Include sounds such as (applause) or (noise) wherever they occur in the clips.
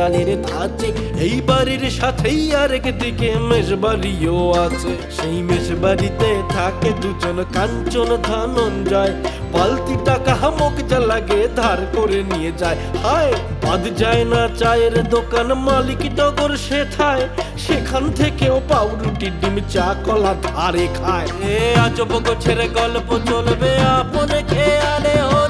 চালের ধাঁচে, এই বাড়ির সাথেই আরেক দিকে মেষবাড়িও আছে। সেই মেষবাড়িতে থাকে দুজন কাঞ্চন ধনঞ্জয়। পালতি টাকা হামক যা লাগে ধার করে নিয়ে যায়। হায়, বাদ যায় না চায়ের দোকান, মালিক টগর সেথায়। সেখান থেকেও পাউরুটি, ডিম, চা, কলা ধারে খায়। এ আজব গোছের গল্প চলবে, আপন খেয়ালে হরি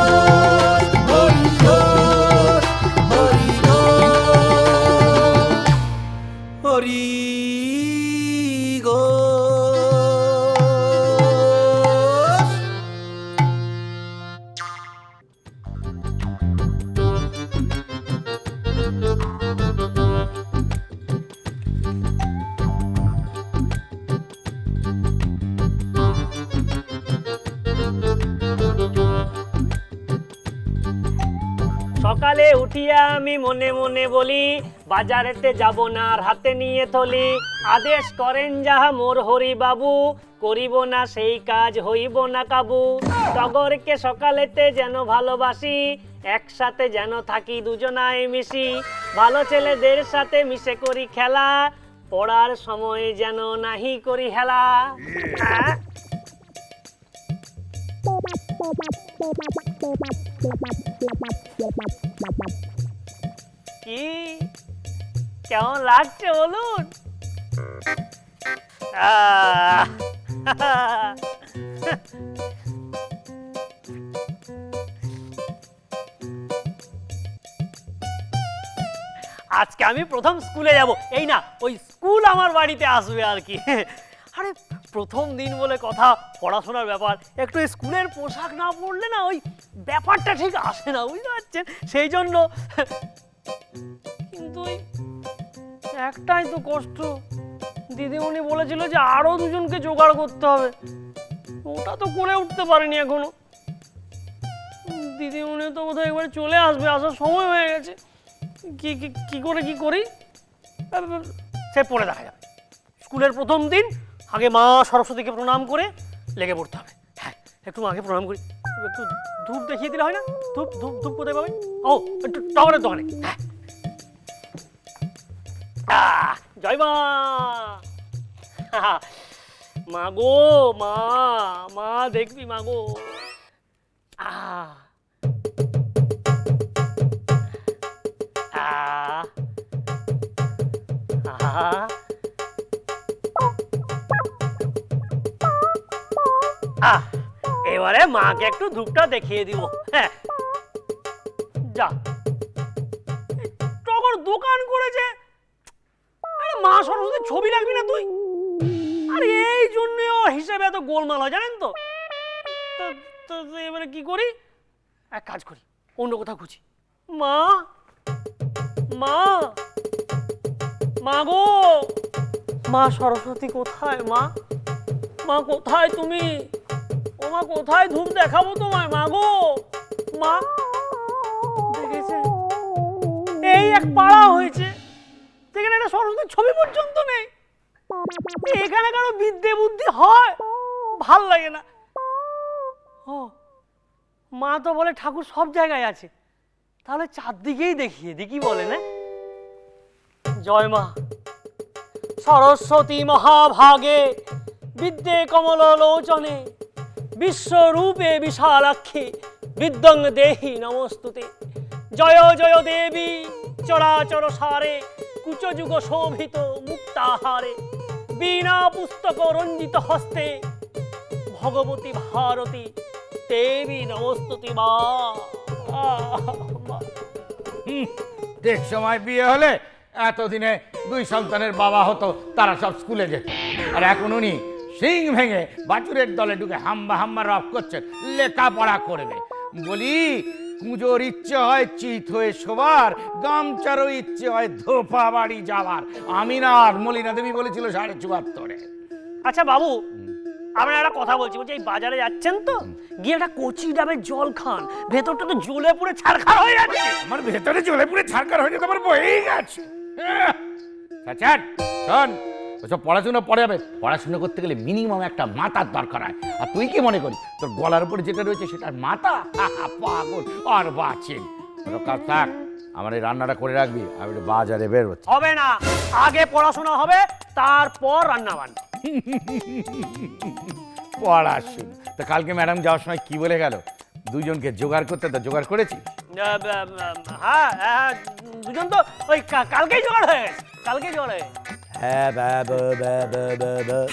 সকালে উঠিয়া আমি মনে মনে বলি, বাজারেতে যাব না, আর হাতে নিয়ে থলি। আদেশ করেন যাহা মোর হরি বাবু করিব না সেই কাজ, হইব না কাবু। টগরকে সকালেতে যেন ভালোবাসি, একসাথে যেন থাকি দুজনায় মিশি। ভালো ছেলেদের সাথে মিশে করি খেলা, পড়ার সময় যেন নাহি করি হেলা। হ্যাঁ? কি? কেমন লাগছে বলুন? আজকে আমি প্রথম স্কুলে যাব। এই না, ওই স্কুল আমার বাড়িতে আসবে আর কি। আরে, প্রথম দিন বলে কথা, পড়াশোনার ব্যাপার। একটু স্কুলের পোশাক না পরলে না ওই ব্যাপারটা ঠিক আসে না, বুঝতে পারছেন? সেই জন্য কিন্তু একটাই তো কষ্ট। দিদিমণি বলেছিল যে আরও দুজনকে জোগাড় করতে হবে। ওটা তো করে উঠতে পারেনি এখনও। দিদিমণি তো বোধহয় একবার চলে আসবে, আসার সময় হয়ে গেছে। কি কি করে, কি করি? সে পড়ে দেখা যাবে স্কুলের প্রথম দিন আগে মা সরস্বতীকে প্রণাম করে লেগে পড়তে হবে। হ্যাঁ একটু মাকে প্রণাম করি। একটু ধূপ দেখিয়ে দিলে হয় না? ধূপ ধূপ ধূপ কোথায় পাবে? ও টগরের দোকানে। জয় মা। (laughs) মা গো, মা মা দেখবি, মা গো। আহ। এবারে মাকে একটু ধূপটা দেখিয়ে দিব। হ্যাঁ। যা। টগর দোকান করেছে। আরে মা সরস্বতীর ছবি রাখবি না তুই? আরে এই জন্য ও হিসেবে এত গোলমাল হয়, জানেন তো এবারে কি করি? এক কাজ করি, অন্য কোথাও খুঁজি। মা মা মা গো, মা সরস্বতী কোথায়, মা? মা কোথায় তুমি? ও মা কোথায় ধূপ দেখাবো তোমায়? মা গো। মা। দেখেছে? এই এক পাড়া হয়েছে। সেখানে একটা সরস্বতীর ছবি পর্যন্ত নেই। এখানে কারও বিদ্যে বুদ্ধি হয়? ভালো লাগে না। ও, মা তো বলে ঠাকুর সব জায়গায় আছে। তাহলে চারদিকেই দেখিয়ে কি বলে, না? জয় মা। সরস্বতী মহাভাগে বিদ্যে কমল লোচনে বিশ্বরূপে বিশালাক্ষী বিদ্যং দেহি নমস্তুতে। জয় জয় দেবী, চরাচর সারে, কুচযুগ শোভিত মুক্তাহারে। বিনা পুস্তক রঞ্জিত হস্তে, ভগবতী ভারতী, দেবী নমস্তুতি মা। ঠিক সময় বিয়ে হলে এতদিনে দুই সন্তানের বাবা হতো, তারা সব স্কুলে যেত। আর এখন উনি সিং ভেঙে বাছুরের দলে ঢুকে হাম্বা হাম্বা রব করছেন লেখাপড়া করবে। বলি পুজোর ইচ্ছে হয় চিত হয়ে শোবার গামচারও ইচ্ছে হয় ধোপা বাড়ি যাওয়ার। আমি না আর মলিনা দেবী বলেছিল সাড়ে চুয়াত্তরে। আচ্ছা বাবু আমরা একটা কথা বলছি বলছি এই বাজারে যাচ্ছেন তো? গিয়ে একটা কচি ডাবের জল খান। ভেতরটা তো জ্বলে পুড়ে ছাড়খাড় হয়ে যাচ্ছে। আমার ভেতরে চলে পুরে ছাড়কার হয়ে যেতে আমার বয়েই গেছে আচ্ছা শোন। ওসব পড়াশোনা পড়ে যাবে পড়াশোনা করতে গেলে মিনিমাম একটা মাথার দরকার হয়। আর তুই কি মনে করি তোর গলার উপরে যেটা রয়েছে সেটার মাথা? পাগল। আর বাঁচেন কাজ থাক আমার এই রান্নাটা করে রাখবি আমি একটু বাজারে বের হচ্ছি। হবে না। আগে পড়াশোনা হবে তারপর রান্না বান্না। পড়াশোনা। তো কালকে ম্যাডাম যাওয়ার সময় কি বলে গেল? দুজনকে জোগাড় করতে তো জোগাড় করেছি। হ্যাঁ দুজন তো ওই কালকেই জোগাড় হয়ে গেছে। কালকেই জোগাড় হয়ে হ্যাঁ বা বা বা বা বা বা।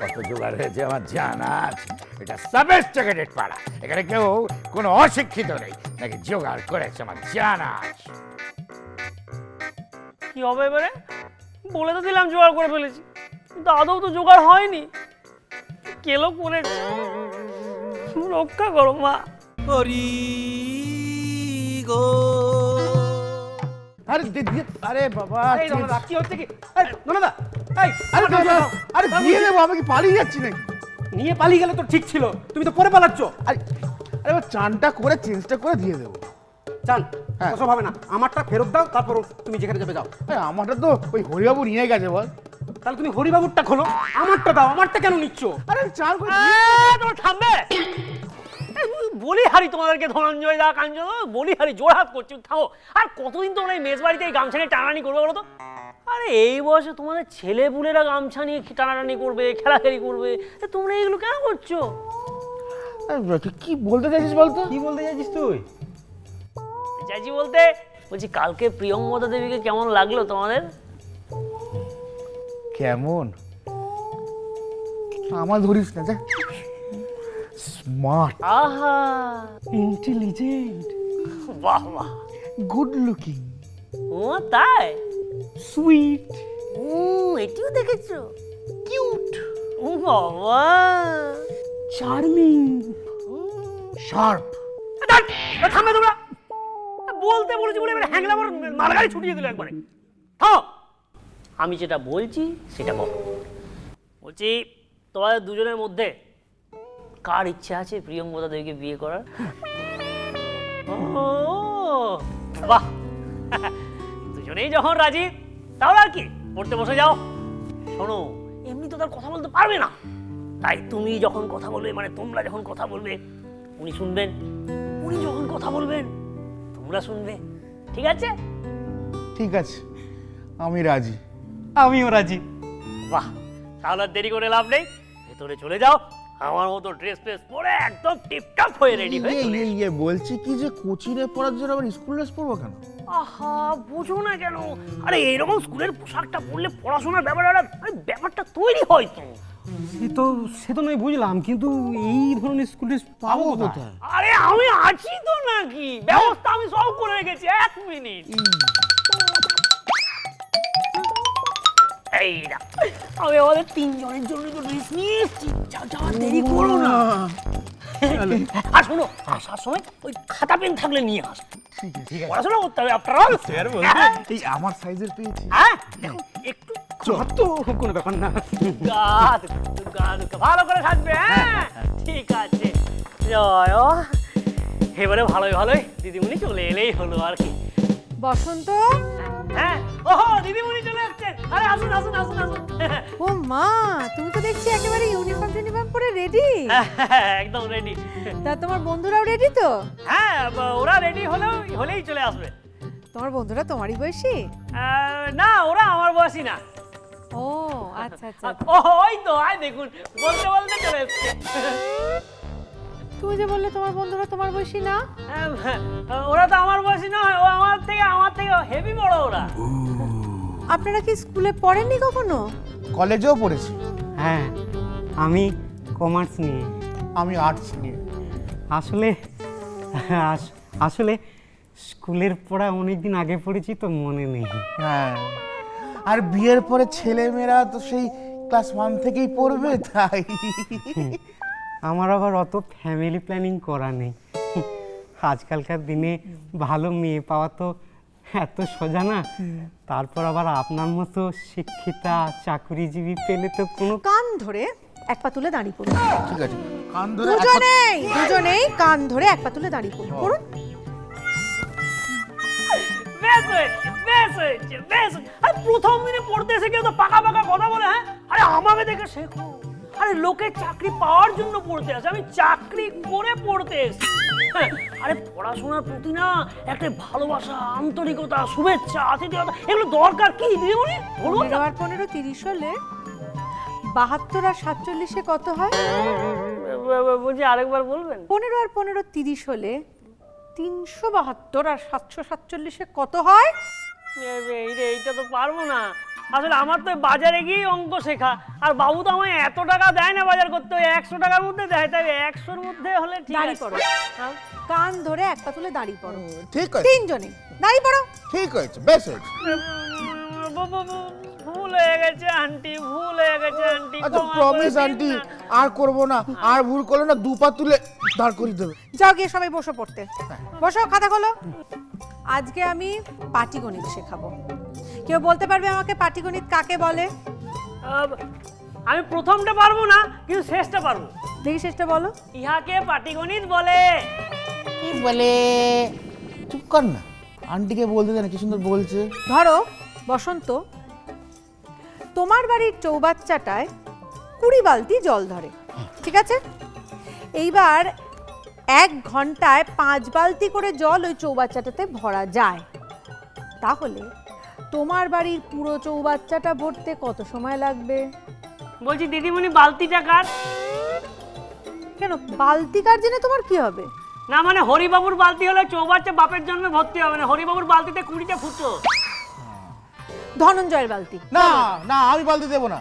কত জোগাড় হয়েছে আমার জানা আছে। এটা সাবেস্টিকেটেড পাড়া। এখানে কেউ কোনো অশিক্ষিত নেই নাকি জোগাড় করেছে আমার জানা আছে। কি হবে এবারে? বলে তো দিলাম জোগাড় করে ফেলেছি। কিন্তু আদৌ তো জোগাড় হয়নি। কেলো করেছে? রক্ষা করো মা। হরি গো। আরে দি- দি- আরে বাবা এই রমনা কি হচ্ছে কি? এই রমনা এই আরে দাদা, আরে দিয়ে দেবো আমি কি পালিয়ে যাচ্ছি নাকি? নিয়ে পালিয়ে গেলে তো ঠিক ছিল তুমি তো পরে পালাচ্ছ। আরে আরে চানটা করে চেঞ্জটা করে দিয়ে দেবো। চান হ্যাঁ। ওসব হবে না আমারটা ফেরত দাও তারপর তুমি যেখানে যাবে যাও। আমারটা তো ওই হরিবাবু নিয়ে গেছে বল। তাহলে তুমি হরিবাবুরটা খোলো আমারটা দাও আমারটা কেন নিচ্ছ? আরে চান করে তোমার থামবে এই বলি হারি তোমাদেরকে ধনঞ্জয় দা কাঞ্চন বলি হারি জোড়হাত করছি থামো। আর কতদিন তোমরা এই মেজ বাড়িতে এই গামছা নিয়ে টানাটানি করবে বলো তো? আরে এই বয়সে তোমাদের ছেলে পুলেরা গামছা নিয়ে টানাটানি করবে খেলাখেলি করবে? তা তোমরা এগুলো কেন করছ? আরে তুই কি বলতে চাইছিস বলতো কি বলতে চাইছিস তুই? চাইছি বলতে বলছি কালকে প্রিয়ঙ্গদা দেবীকে কেমন লাগল তোমাদের? কেমন? আমার ধরিস না যা। স্মার্ট আহা। ইন্টেলিজেন্ট বাহ বাহ গুড লুকিং ও তাই? সুইট। ও এটিও দেখেছ? কিউট। ও বাবা। চার্মিং। শার্প। থামবে তোমরা। বলতে বলেছি বলে এবার হ্যাংলা আমার মালগাড়ি ছুটিয়ে দিল একবারে। থামো। আমি যেটা বলছি সেটা বলো। বলছি তোমাদের দুজনের মধ্যে কার ইচ্ছে আছে প্রিয়ঙ্গদা দেবীকে বিয়ে করার? বাহ। দুজনেই যখন রাজি তাহলে আর কি? পড়তে বসে যাও। শোনো এমনি তো তার কথা বলতে পারবে না। তাই তুমি যখন কথা বলবে মানে তোমরা যখন কথা বলবে উনি শুনবেন। উনি যখন কথা বলবেন তোমরা শুনবে। ঠিক আছে? ঠিক আছে। আমি রাজি। আমিও রাজি। বাহ তাহলে আর দেরি করে লাভ নেই। ভেতরে চলে যাও। আমার মতো ড্রেস ফ্রেস পরে একদম টিপটপ হয়ে রেডি হয়ে ইয়ে, চলে ইয়ে, এসো। ইয়ে, বলছি কি যে কোচিনে পড়ার জন্য আবার স্কুল ড্রেস পরবো কেন? আহা বুঝো না কেন। আরে এরকম স্কুলের পোশাকটা পরলে পড়াশোনার ব্যাপারটা আরে ব্যাপারটা তৈরি হয় তো। সে তো সে তো নয় বুঝলাম কিন্তু এই ধরনের স্কুল ড্রেস পাবো কোথায়? আরে আমি আছি তো নাকি? ব্যবস্থা আমি সব করে রেখেছি এক মিনিট এই না আমি আমাদের তিনজনের জন্য তো ড্রেস নিয়ে এসেছি যাও যাও আর দেরি করো না। আর শোনো আসার সময় ওই খাতা পেন থাকলে নিয়ে আস। পড়াশোনা করতে হবে আফটার অল এই আমার সাইজের পেয়েছি। হ্যাঁ? দেখো একটু তো কোনো ব্যাপার না। ভালো করে থাকবে হ্যাঁ? ঠিক আছে। জয় এবারে ভালোই ভালোই। দিদিমণি চলে এলেই হলো আর কি। বসন্ত? হ্যাঁ। ওহো দিদিমণি চলে আরে আসুন আসুন আসুন আসুন। ও মা তুমি তো দেখছি একেবারে ইউনিফর্ম টিউনিফর্ম পরে রেডি (laughs) একদম রেডি তা তোমার বন্ধুরাও রেডি তো? হ্যাঁ ওরা রেডি হলেও হলেই চলে আসবে। তোমার বন্ধুরা তোমারই বয়সী? না ওরা আমার বয়সী না। ও আচ্ছা আচ্ছা। ওই তো আয় দেখুন বলতে বলতে চলে এসছে। তুমি যে বললে তোমার বন্ধুরা তোমার বয়সী না? আহ, ওরা তো আমার বয়সী নয় ও আমার থেকে আমার থেকে হেভি বড় ওরা। আপনারা কি স্কুলে পড়েননি কখনো? কলেজেও পড়েছি। হ্যাঁ আমি কমার্স নিয়ে। আমি আর্টস নিয়ে। আসলে আস- আসলে স্কুলের পড়া অনেক দিন আগে পড়েছি তো মনে নেই। হ্যাঁ। আর বিয়ের পরে ছেলে মেয়েরা তো সেই ক্লাস ওয়ান থেকেই পড়বে তাই। আমার আবার অত ফ্যামিলি প্ল্যানিং করা নেই। আজকালকার দিনে ভালো মেয়ে পাওয়া তো এত সোজা না? তারপর আবার আপনার মতো শিক্ষিতা চাকরিজীবী পেলে তো কোনো কান ধরে এক পা তুলে দাঁড়িয়ে পড়ুন। ঠিক আছে। কান ধরে দুজনেই দুজনেই কান ধরে এক পা তুলে দাঁড়িয়ে পড়ুন। বেশ হয়েছে। প্রথম দিনে পড়তে এসে কেউ তো পাকা পাকা কথা বলে হ্যাঁ? আরে আমাকে দেখে শেখো। আরে লোকে চাকরি পাওয়ার জন্য পড়তে আসে। আমি চাকরি করে পড়তে এসেছি। হ্যাঁ, আরে পড়াশোনার প্রতি না একটা ভালোবাসা আন্তরিকতা শুভেচ্ছা আতিথেয়তা এগুলো দরকার কি? দিদিমণি বলুন পনেরো আর পনেরো তিরিশ হলে বাহাত্তর আর সাতচল্লিশে কত হয়? বলছি আরেকবার বলবেন? পনেরো আর পনেরো তিরিশ হলে তিনশো বাহাত্তর আর সাতশো সাতচল্লিশে কত হয়? এই- এই- এইটা তো পারব না। আসলে আমার তো বাজারে গিয়ে অঙ্ক শেখা। আর বাবু তো আমায় এত টাকা দেয় না বাজার করতে ওই একশো টাকার মধ্যে দেয়। তাই একশোর মধ্যে হলে ঠিক দাঁড়িয়ে পড়ো হ্যাঁ? কান ধরে এক পা তুলে দাঁড়িয়ে পড়ো ঠিক আছে। তিনজনে। দাঁড়িয়ে পড়ো। ঠিক হয়েছে বেশ হয়েছে। ভুল হয়ে গেছে আন্টি ভুল হয়ে গেছে আন্টি আচ্ছা প্রমিস আন্টি আর করব না। আর ভুল করলে না দু পা তুলে দাঁড় করিয়ে দেবে। যাও গিয়ে সবাই বসো পড়তে। বসো খাতা খোলো। আজকে আমি পাটিগণিত শেখাবো। কেউ বলতে পারবে আমাকে পাটিগণিত কাকে বলে? আমি প্রথমটা পারব না কিন্তু শেষটা পারব। দেখি শেষটা বলো। ইহাকে পাটিগণিত বলে। কি বলে? চুপ কর না। আন্টিকে বলতে দেন কি সুন্দর বলছে। ধরো বসন্ত তোমার বাড়ির চৌবাচ্চাটায় কুড়ি বালতি জল ধরে ঠিক আছে? এইবার এক ঘন্টায় পাঁচ বালতি করে জল ওই চৌবাচ্চাটাতে ভরা যায়। তাহলে তোমার বাড়ির পুরো চৌবাচ্চাটা ভরতে কত সময় লাগবে? বলছি দিদিমণি বালতিটা কার? কেন বালতি কার জেনে তোমার কি হবে? না মানে হরিবাবুর বালতি হলে চৌবাচ্চা বাপের জন্মে ভর্তি হবে না হরিবাবুর বালতিতে কুড়িটা ফুটো। ধনঞ্জয়ের বালতি। না না আমি বালতি দেবো না।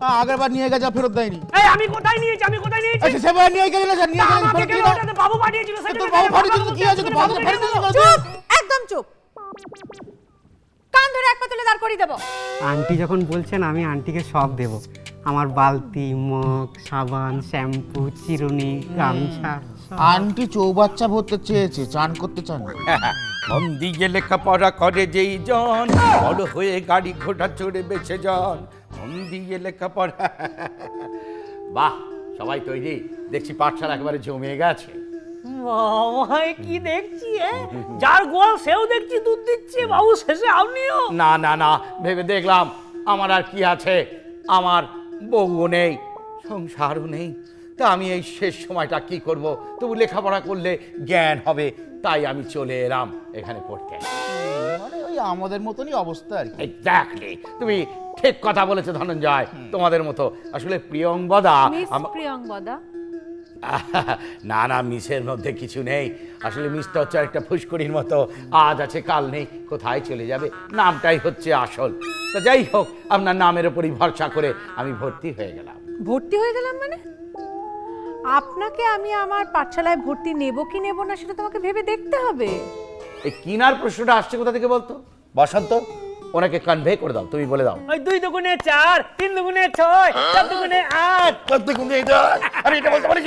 আ, আগের বার নিয়ে গেছে ফেরত দেয়নি। এই আমি কোথায় নিয়েছি আমি কোথায় নিয়েছি? আচ্ছা সেবার নিয়ে গেলে না নিয়ে গেলে ফেরত কেন না বাবু পাঠিয়েছিল সেটা তোর বাবু দিল কি আছে তো বাবু দিল চুপ একদম চুপ। কান ধরে এক পা তুলে দাঁড় করিয়ে দেবো। আন্টি যখন বলছেন আমি আন্টিকে সব দেব। আমার বালতি মগ সাবান শ্যাম্পু চিরুনি গামছা। আন্টি চৌবাচ্চা ভরতে চেয়েছে চান করতে চান না। (laughs) মন দিয়ে লেখাপড়া করে যেই জন বড় হয়ে গাড়ি ঘোড়া চড়ে বেছে যান মন দিয়ে লেখাপড়া। (laughs) বাহ সবাই তৈরি। দেখছি পাঠশালা একেবারে জমে গেছে। বাবাই কি দেখছি যার গোয়াল সেও দেখছি দুধ দিচ্ছে বাবু শেষে আপনিও? না না না ভেবে দেখলাম আমার আর কি আছে আমার বউও নেই সংসারও নেই। তা আমি এই শেষ সময়টা কি করব? তবু লেখাপড়া করলে জ্ঞান হবে তাই আমি চলে এলাম এখানে পড়তে। মানে ওই আমাদের মতনই অবস্থা আর কি। এক্স্যাক্টলি তুমি ঠিক কথা বলেছ ধনঞ্জয় তোমাদের মতো। আসলে প্রিয়ঙ্গদা প্রিয়ঙ্গদা (laughs) না না মিসের মধ্যে কিছু নেই। আসলে মিসটা হচ্ছে একটা ফুসকুড়ির মতো। আজ আছে কাল নেই। কোথায় চলে যাবে? নামটাই হচ্ছে আসল। তো যাই হোক আপনার নামের ওপরই ভরসা করে আমি ভর্তি হয়ে গেলাম। ভর্তি হয়ে গেলাম মানে? আপনাকে আমি আমার পাঠশালায় ভর্তি নেব কি নেব না সেটা তোমাকে ভেবে দেখতে হবে। এই কিনার প্রশ্নটা আসছে কোথা থেকে বলতো? বসন্ত? ওনাকে কনভে করে দাও তুমি বলে দাও। ওই দুই দুগুণে চার তিন দুগুণে ছয় চার দুগুণে আট। আরে এটা বলতে পারি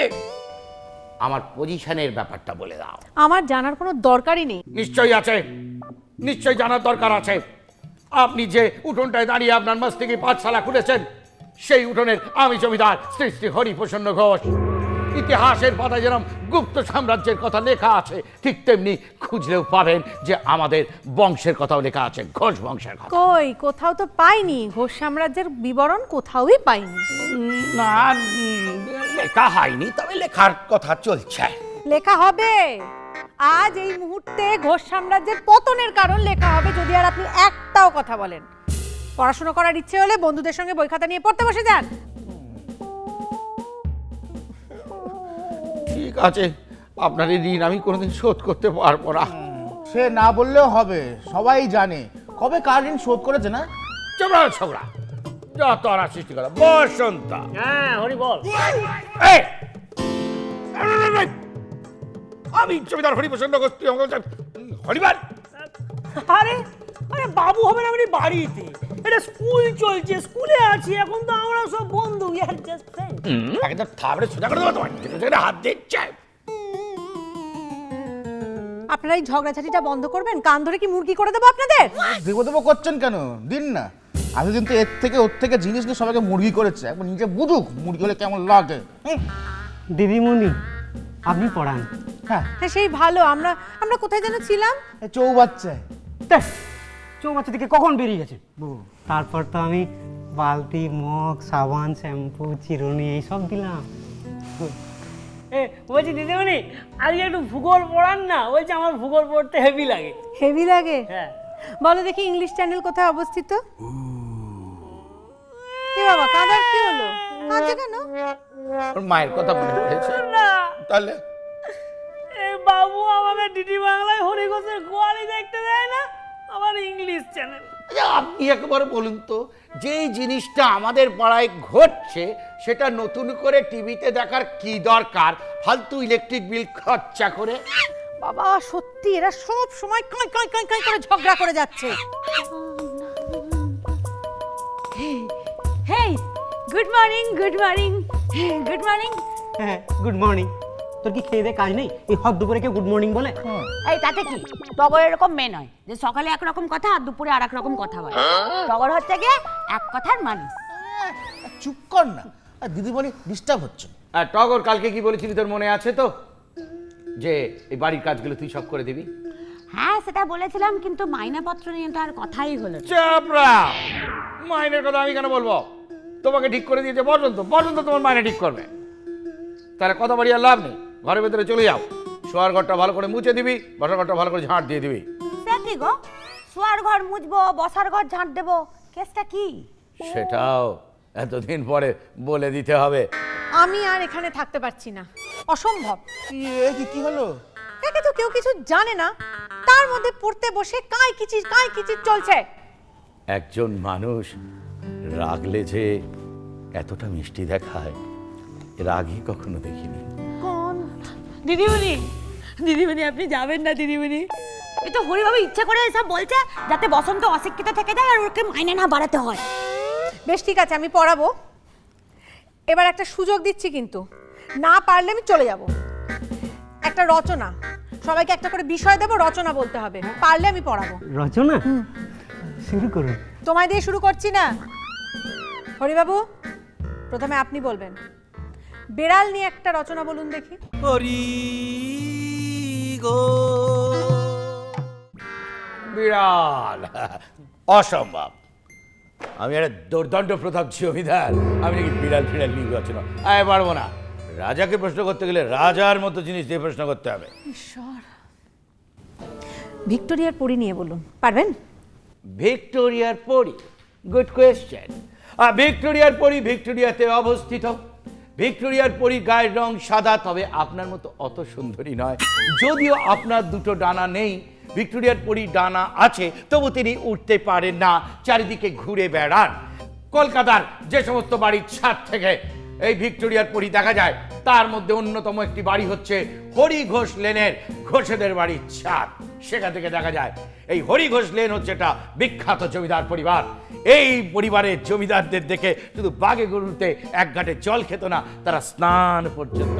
আমার পজিশনের ব্যাপারটা বলে দাও। আমার জানার কোনো দরকারই নেই। নিশ্চয়ই আছে। নিশ্চয়ই জানার দরকার আছে। আপনি যে উঠোনটায় দাঁড়িয়ে আপনার মাস মস্তিকে পাঠশালা খুলেছেন সেই উঠোনের আমি জমিদার শ্রী শ্রী হরিপ্রসন্ন ঘোষ। ইতিহাসের পাতায় যেরকম গুপ্ত সাম্রাজ্যের কথা লেখা আছে ঠিক তেমনি খুঁজলেও পাবেন যে আমাদের বংশের কথাও লেখা আছে ঘোষ বংশের কথা। কই কোথাও তো পাইনি ঘোষ সাম্রাজ্যের বিবরণ কোথাওই পাইনি। না লেখা হয়নি তবে লেখার কথা চলছে। লেখা হবে। আজ এই মুহূর্তে ঘোষ সাম্রাজ্যের পতনের কারণ লেখা হবে যদি আর আপনি একটাও কথা বলেন। পড়াশোনা করার ইচ্ছে হলে বন্ধুদের সঙ্গে বই খাতা নিয়ে পড়তে বসে যান। ঠিক আছে আপনার এই ঋণ আমি কোনোদিন শোধ করতে পারব না। সে না বললেও হবে সবাই জানে। কবে কার ঋণ শোধ করেছে না? চোবড়া ছোবড়া যত আর সৃষ্টি করা বসন্ত হ্যাঁ হরি বল। এই! আমি জমিদার হরিপ্রসন্ন হরিবার? আরে আরে বাবু হবে না মানে বাড়িতে। এটা স্কুল চলছে স্কুলে আছি এখন তো আমরা সব বন্ধু। ইয়ার জাস্ট একদম থাবড়ে সোজা করে দেবো তোমার যেটা যেটা হাত দিচ্ছে আপনারা এই ঝগড়াঝাটিটা বন্ধ করবেন? কান ধরে কি মুরগি করে দেবো আপনাদের? দেবো দেবো করছেন কেন? দিন না। আগে কিন্তু এর থেকে ওর থেকে জিনিস নিয়ে সবাইকে মুরগি করেছে। একবার নিজে বুঝুক মুরগি হলে কেমন লাগে। দিদিমণি আপনি পড়ান। হ্যাঁ। হ্যাঁ সেই ভালো। আমরা আমরা কোথায় যেন ছিলাম? চৌবাচ্চায়। চৌবাচ্চা থেকে কখন বেরিয়ে গেছে? তারপর তো আমি বালতি মগ সাবান শ্যাম্পু চিরুনি এইসব দিলাম। এ বলছি দিদিমণি আজকে একটু ভূগোল পড়ান না? বলছি আমার ভূগোল পড়তে হেভি লাগে। হেভি লাগে? হ্যাঁ। বলো দেখি ইংলিশ চ্যানেল কোথায় অবস্থিত? এ বাবা কাঁদার কি হলো? কাঁদছে কেন? ওর মায়ের কথা মনে পড়েছে। না। তাহলে? এই বাবু আমাকে ডিডি বাংলায় হরিঘোষের গোয়ালি দেখতে দেয় না? আমার ইংলিশ চ্যানেল আপনি একবার বলুন তো যেই জিনিসটা আমাদের পাড়ায় ঘটছে সেটা নতুন করে টিভিতে দেখার কি দরকার? ফালতু ইলেকট্রিক বিল খরচা করে। বাবা সত্যি এরা সব সময় কাঁই কাঁই কাঁই কাঁই করে ঝগড়া করে যাচ্ছে। Hey good morning good morning good morning হ্যাঁ গুড মর্নিং তোর কি খেয়ে দে কাজ নেই? এই হট দুপুরে কেউ গুড মর্নিং বলে? এই তাতে কি? টগর এরকম মেয়ে নয় যে সকালে একরকম কথা আর দুপুরে আর রকম কথা বলে। টগর হচ্ছে গিয়ে এক কথার মানুষ। চুপ কর না। আর দিদিমণি ডিস্টার্ব হচ্ছে আর টগর কালকে কি বলেছিলি তোর মনে আছে তো? যে এই বাড়ির কাজগুলো তুই সব করে দিবি? হ্যাঁ সেটা বলেছিলাম কিন্তু মাইনাপত্র নিয়ে তো আর কথাই হলো। চাপড়া মাইনের কথা আমি কেন বলব? তোমাকে ঠিক করে দিয়েছে বসন্ত বসন্ত তোমার মাইনে ঠিক করবে। তাহলে কথা বাড়ি আর লাভ নেই? ঘরের ভেতরে চলে যাও। শোয়ার ঘরটা ভালো করে মুছে দিবি বসার ঘরটা ভালো করে ঝাঁট দিয়ে দিবি। সে কি গো? শোয়ার ঘর মুছবো বসার ঘর ঝাঁট দেবো কেসটা কি? সেটাও এতদিন পরে বলে দিতে হবে। আমি আর এখানে থাকতে পারছি না। অসম্ভব। এ কি কি হলো? একে তো কেউ কিছু জানে না। তার মধ্যে পড়তে বসে কাই কিচির কাই কিচির চলছে। একজন মানুষ রাগলে যে এতটা মিষ্টি দেখায় রাগই কখনো দেখিনি। দিদিমণি দিদিমণি আপনি যাবেন না দিদিমণি। এ তো হরিবাবু ইচ্ছে করে এসব বলছে যাতে বসন্ত অশিক্ষিত থেকে যায় আর ওকে মাইনে না বাড়াতে হয়। বেশ ঠিক আছে আমি পড়াবো। এবার একটা সুযোগ দিচ্ছি কিন্তু। না পারলে আমি চলে যাব। একটা রচনা। সবাইকে একটা করে বিষয় দেবো রচনা বলতে হবে। পারলে আমি পড়াবো। রচনা? শুরু করুন। তোমায় দিয়ে শুরু করছি না। হরিবাবু প্রথমে আপনি বলবেন। বেড়াল নিয়ে একটা রচনা বলুন দেখি। বিড়াল অসম্ভব। আমি একটা দুর্দণ্ড প্রতাপ জমিদার আমি নাকি বিড়াল ফিড়াল নিয়ে রচনা আয় পারব না। রাজাকে প্রশ্ন করতে গেলে রাজার মতো জিনিস দিয়ে প্রশ্ন করতে হবে। ঈশ্বর। ভিক্টোরিয়ার পরি নিয়ে বলুন। পারবেন? ভিক্টোরিয়ার পরি গুড কোয়েশ্চেন। আর ভিক্টোরিয়ার পরি ভিক্টোরিয়াতে অবস্থিত। ভিক্টোরিয়ার পরি গায়ের রং সাদা, তবে আপনার মতো অত সুন্দরী নয়। যদিও আপনার দুটো ডানা নেই, ভিক্টোরিয়ার পরি ডানা আছে, তবু তিনি উঠতে পারেন না, চারিদিকে ঘুরে বেড়ান। কলকাতার যে সমস্ত বাড়ির ছাদ থেকে এই ভিক্টোরিয়ার পরি দেখা যায়। তার মধ্যে অন্যতম একটি বাড়ি হচ্ছে হরি ঘোষ লেনের ঘোষেদের বাড়ির ছাদ। সেখান থেকে দেখা যায়, এই হরি ঘোষ লেন হচ্ছে একটা বিখ্যাত জমিদার পরিবার। এই পরিবারের জমিদারদের দেখে শুধু বাগে গরুতে এক ঘাটে জল খেত না, তারা স্নান পর্যন্ত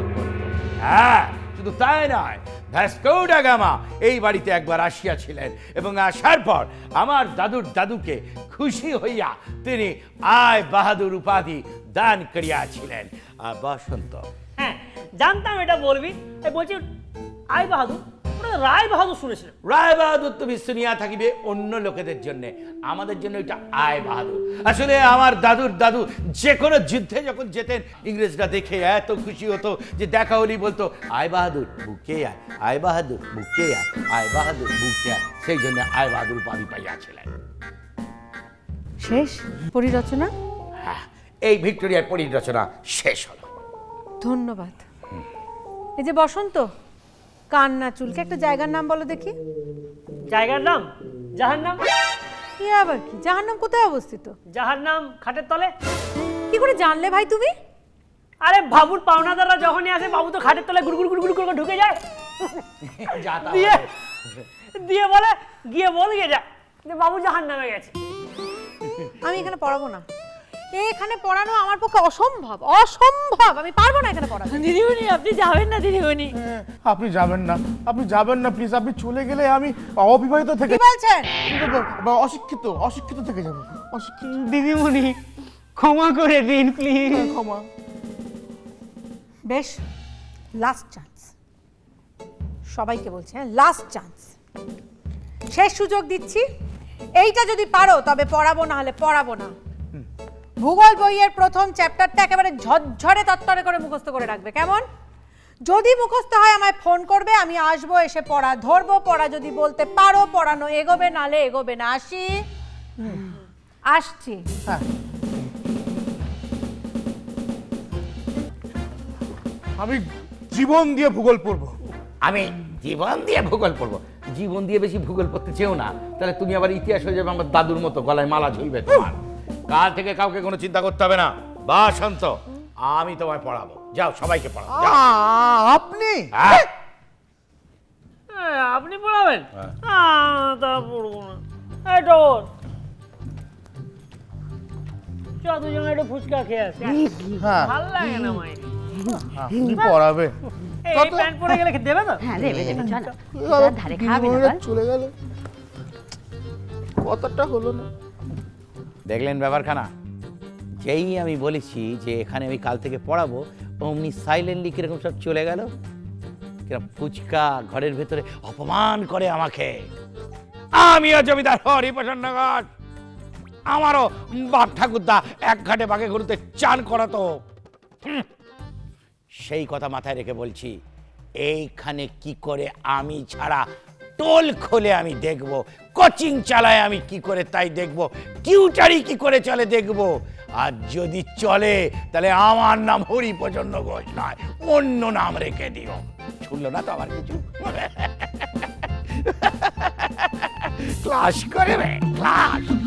হ্যাঁ শুধু তাই নয়, ভ্যাসকো ডা গামা এই বাড়িতে একবার আসিয়াছিলেন এবং আসার পর আমার দাদুর দাদুকে খুশি হইয়া তিনি আয় বাহাদুর উপাধি দান করিয়াছিলেন। আর বসন্ত হ্যাঁ জানতাম এটা বলবি। বলছি আই বাহাদুর রায় বাহাদুর শুনেছিলাম রায় বাহাদুর তুমি শুনিয়া থাকিবে অন্য লোকেদের জন্য। আমাদের জন্য এটা আয় বাহাদুর। আসলে আমার দাদুর দাদু যে কোনো যুদ্ধে যখন যেতেন ইংরেজরা দেখে এত খুশি হতো যে দেখা হলি বলতো আয় বাহাদুর বুকে আয় আয় বাহাদুর বুকে আয় আয় বাহাদুর বুকে আয়। সেই জন্য আয় বাহাদুর উপাধি পাইয়াছিলেন। শেষ পরিরচনা। এই ভিক্টোরিয়ার পরিরচনা শেষ হলো। ধন্যবাদ। এই যে বসন্ত কান্না চুলকে একটা জায়গার নাম বলো দেখি। জায়গার নাম? যাহার নাম এ আবার কি? যাহার নাম কোথায় অবস্থিত? যাহার নাম খাটের তলে। কি করে জানলে ভাই তুমি? আরে বাবুর পাওনাদাররা যখনই আসে বাবু তো খাটের তলায় গুড় গুড় গুড় গুড় করে ঢুকে যায়। দিয়ে দিয়ে বলে গিয়ে বল গিয়ে যা। যে বাবু জাহান নামে গেছে। আমি এখানে পড়াবো না। এখানে পড়ানো আমার পক্ষে অসম্ভব অসম্ভব। আমি পারব না এখানে পড়াতে। দিদিমণি আপনি যাবেন না দিদিমণি। হ্যাঁ, আপনি যাবেন না আপনি যাবেন না প্লিজ আপনি চলে গেলে আমি অবিবাহিত থেকে কি বলছেন? অশিক্ষিত অশিক্ষিত থেকে যাব। অশিক্ষিত। দিদিমণি ক্ষমা করে দিন প্লিজ ক্ষমা। বেশ লাস্ট চান্স সবাইকে বলছি হ্যাঁ লাস্ট চান্স শেষ সুযোগ দিচ্ছি। এইটা যদি পারো তবে পড়াবো না হলে পড়াবো না। ভূগোল বইয়ের প্রথম চ্যাপ্টারটা একেবারে ঝরঝরে তত্তরে করে মুখস্থ করে রাখবে। কেমন? যদি মুখস্থ হয় আমায় ফোন করবে আমি আসব এসে পড়া ধরবো পড়া যদি বলতে পারো পড়ানো এগোবে নালে এগোবে না। আসি? আসছি। আমি জীবন দিয়ে ভূগোল পড়ব। আমি জীবন দিয়ে ভূগোল পড়ব? জীবন দিয়ে বেশি ভূগোল পড়তে চেও না। তাহলে তুমি আবার ইতিহাস হয়ে যাবে আমার দাদুর মতো গলায় মালা ঝুলবে তোমার। কাল থেকে কাউকে কোনো চিন্তা করতে হবে না। বা শান্ত আমি তোমায় পড়াবো। যাও সবাইকে পড়াবো যাও। আপনি? হ্যাঁ? আপনি পড়াবেন? হ্যাঁ। আহ, তা পড়ব না। এই টগর চ দুজনে একটু ফুচকা খেয়ে আসি। হ্যাঁ। ভালো লাগে না মাই আপনি পড়াবে। এই প্যান্ট পরে গেলে দেবে তো? হ্যাঁ দেবে দেবে চলো। ধারে খাবে না বল? চলে গেল? কতটা হলো না? দেখলেন ব্যাপারখানা? যেই আমি বলেছি যে এখানে আমি কাল থেকে পড়াবো, অমনি সাইলেন্টলি কীরকম সব চলে গেল? কীরকম ফুচকা ঘরের ভেতরে অপমান করে আমাকে। আমিও জমিদার হরিপ্রসন্ন ঘাট আমারও বাপ ঠাকুরদা এক ঘাটে বাঘে ঘুরতে চান করাতো। সেই কথা মাথায় রেখে বলছি, এইখানে কি করে আমি ছাড়া টোল খোলে আমি দেখব। কোচিং চালায় আমি কি করে তাই দেখব। টিউটারি কি করে চলে দেখব। আর যদি চলে, তাহলে আমার নাম হরি প্রচণ্ড ঘোষ নয়, অন্য নাম রেখে দিও। শুনল না তো আমার কিছু? (laughs) ক্লাস করে ক্লাস।